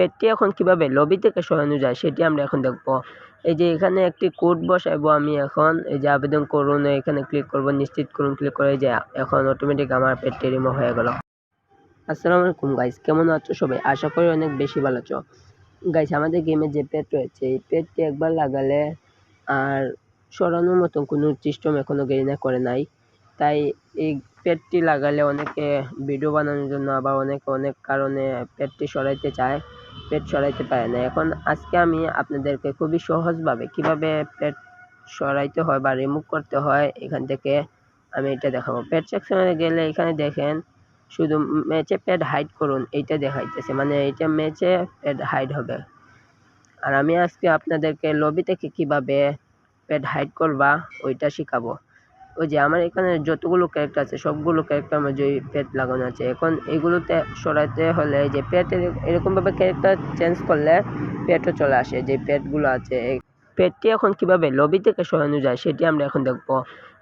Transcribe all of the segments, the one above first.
পেটটি এখন কীভাবে লবি থেকে সরানো যায় সেটি আমরা এখন দেখব। এই যে এখানে একটি কোড বসাবো আমি এখন। এই যে আবেদন করুন, এখানে ক্লিক করব, নিশ্চিত করুন ক্লিক করে যে এখন অটোমেটিক আমার পেটটি রিমুভ হয়ে গেল। আসসালামু আলাইকুম গাইস কেমন আছো সবাই? আশা করি অনেক বেশি ভালো আছো। গাইস আমাদের গেমে যে পেট রয়েছে, এই পেটটি একবার লাগালে আর সরানোর মতন কোনো সিস্টেম এখনও গেরিনা করে নাই। তাই এই পেটটি লাগালে অনেকে ভিডিও বানানোর জন্য আবার অনেকে অনেক কারণে পেটটি সরাইতে চায়, পেট সরাইতে পারে না। এখন আজকে আমি আপনাদেরকে খুবই সহজভাবে কীভাবে পেট সরাইতে হয় বা রিমুভ করতে হয়, এখান থেকে আমি এটা দেখাবো। পেট সেকশনে গেলে এখানে দেখেন, শুধু ম্যাচে প্যাড হাইড করুন, এইটা দেখাইতেছে। মানে এইটা ম্যাচে প্যাড হাইড হবে। আর আমি আজকে আপনাদেরকে লবি থেকে কীভাবে প্যাড হাইড করবা, ওইটা শেখাবো। ওই যে আমার এখানে যতগুলো ক্যারেক্টার আছে, সবগুলো ক্যারেক্টার মাঝে ওই প্যাড লাগানো আছে। এখন এগুলোতে সরাতে হলে যে প্যাড এরকমভাবে ক্যারেক্টার চেঞ্জ করলে প্যাডও চলে আসে, যে প্যাডগুলো আছে। পেটটি এখন কীভাবে লবি থেকে সরানো যায় সেটি আমরা এখন দেখব।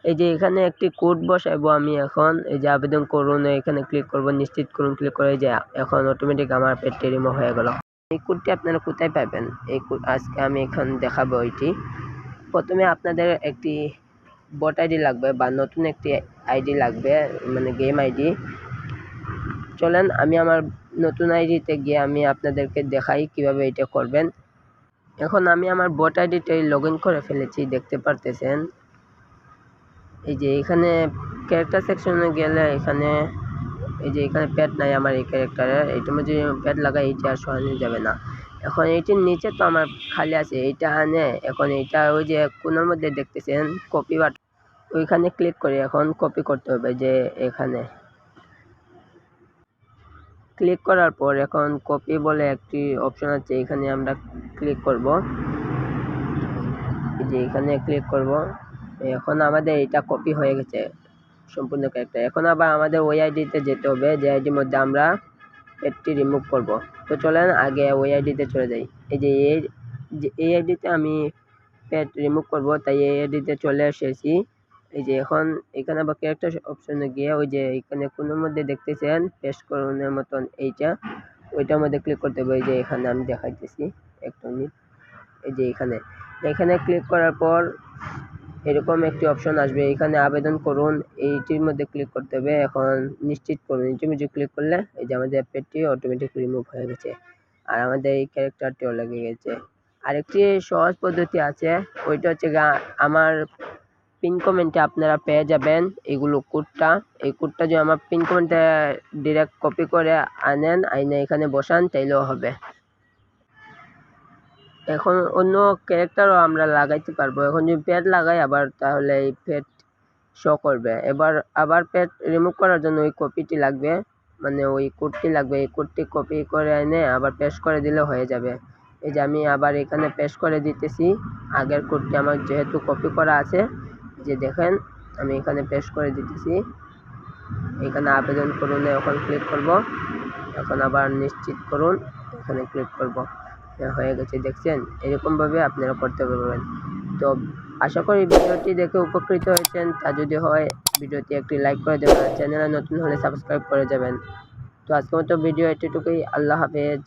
এই যে এখানে একটি কোড বসাবো আমি এখন। এই যে আবেদন করুন, এখানে ক্লিক করব, নিশ্চিত করুন ক্লিক করে যে এখন অটোমেটিক আমার পেটটি রিমুভ হয়ে গেল। এই কোডটি আপনারা কোথায় পাবেন? এই আজকে আমি এখন দেখাবো এটি। প্রথমে আপনাদের একটি বট আইডি লাগবে বা নতুন একটি আইডি লাগবে মানে গেম আইডি চলেন, আমি আমার নতুন আইডিতে গিয়ে আমি আপনাদেরকে দেখাই কীভাবে এটা করবেন। এখন আমি আমার বট আইডিটাই লগ করে ফেলেছি, দেখতে পারতেছেন। এই যে এখানে ক্যারেক্টার সেকশনে গেলে এখানে, এই যে এখানে প্যাড নাই আমার এই ক্যারেক্টারে এইটার মধ্যে প্যাড লাগাই এইটা আর সরানো যাবে না। এখন এইটির নিচে তো আমার খালি আছে, এইটা আনে এখন এইটা ওই যে কোনার মধ্যে দেখতেছেন কপি বাট ওইখানে ক্লিক করে এখন কপি করতে হবে যে এখানে। ক্লিক করার পর এখন কপি বলে একটি অপশন আছে, এখানে আমরা ক্লিক করব। যে এখানে ক্লিক করব। এখন আমাদের এটা কপি হয়ে গেছে, সম্পূর্ণ ক্যারেক্টার এখন আবার আমাদের ওই আইডিতে যেতে হবে, যে আইডির মধ্যে আমরা পেটটি রিমুভ করব। তো চলেন আগে ওই আইডিতে চলে যাই। এই যে এই আইডিতে আমি পেট রিমুভ করব, তাই এই আইডিতে চলে এসেছি। এই যে এখন এখানে আবার ক্যারেক্টার অপশনে গিয়ে ওই যে এখানে কোনোর মধ্যে দেখতেছেন পেস্ট করুনের মতন এইটা ওইটার মধ্যে ক্লিক করতে হবে। এই যে এখানে আমি দেখাইতেছি একটু মিনিট। এই যে এখানে এখানে ক্লিক করার পর এরকম একটি অপশন আসবে। এখানে আবেদন করুন, এইটির মধ্যে ক্লিক করতে হবে। এখন নিশ্চিত করুন এইটির মধ্যে ক্লিক করলে এই যে আমাদের পেটটি অটোমেটিক রিমুভ হয়ে গেছে। আর আমাদের এই ক্যারেক্টারটিও লেগে গেছে। আরেকটি সহজ পদ্ধতি আছে, ওইটা হচ্ছে আমার পিন কমেন্টে আপনারা পেয়ে যাবেন এগুলো কোডটা এই কোডটা যদি আমার পিন কমেন্টে ডিরেক্ট কপি করে আনেন, আইনে এখানে বসান, তাইলেও হবে। এখন অন্য ক্যারেক্টারও আমরা লাগাইতে পারব। এখন যদি প্যাড লাগাই আবার তাহলে এই প্যাড শো করবে। এবার আবার প্যাড রিমুভ করার জন্য ওই কপিটি লাগবে। মানে ওই কোডটি লাগবে। এই কোডটি কপি করে এনে আবার পেস্ট করে দিলে হয়ে যাবে। এই যে আমি আবার এখানে পেস্ট করে দিতেছি। আগের কোডটি আমার যেহেতু কপি করা আছে যে দেখেন, আমি এখানে পেস্ট করে দিতেছি। এখানে আবেদন করুন এখন ক্লিক করব। এখন আবার নিশ্চিত করুন, এখানে ক্লিক করব। হয়ে গেছে, দেখছেন? এরকমভাবে আপনারা করতে পারবেন। তো আশা করি ভিডিওটি দেখে উপকৃত হয়েছেন। তা যদি হয় ভিডিওটি একটি লাইক করে দেবেন। চ্যানেলে নতুন হলে সাবস্ক্রাইব করে যাবেন। তো আজকের মতো ভিডিও এটুকুই আল্লাহ হাফেজ।